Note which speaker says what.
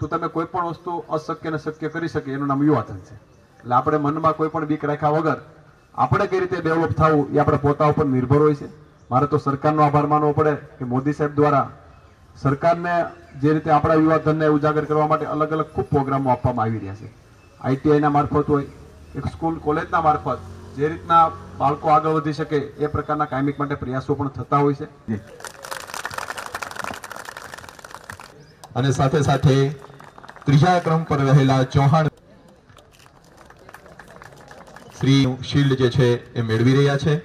Speaker 1: તો તમે કોઈ પણ વસ્તુ અશક્ય ને શક્ય કરી શકે, એનું નામ યુવાધન છે. એટલે આપણે મનમાં કોઈ પણ બીક રાખ્યા વગર આપણે કઈ રીતે ડેવલપ થવું એ આપણે પોતા ઉપર નિર્ભર હોય છે. મારે તો સરકારનો આભાર માનવો પડે કે મોદી સાહેબ દ્વારા સરકારને જે રીતે આપણા યુવાધનને ઉજાગર કરવા માટે અલગ અલગ ખૂબ પ્રોગ્રામો આપવામાં આવી રહ્યા છે. આઈટીઆઈના મારફત હોય, એક સ્કૂલ કોલેજના મારફત જે રીતના બાળકો આગળ વધી શકે એ પ્રકારના કાયમિક માટે પ્રયાસો પણ થતા હોય છે.
Speaker 2: અને સાથે સાથે ત્રીજા ક્રમ પર રહેલા ચૌહાણ શ્રી શિલ્ડ જે છે એ મેળવી રહ્યા છે.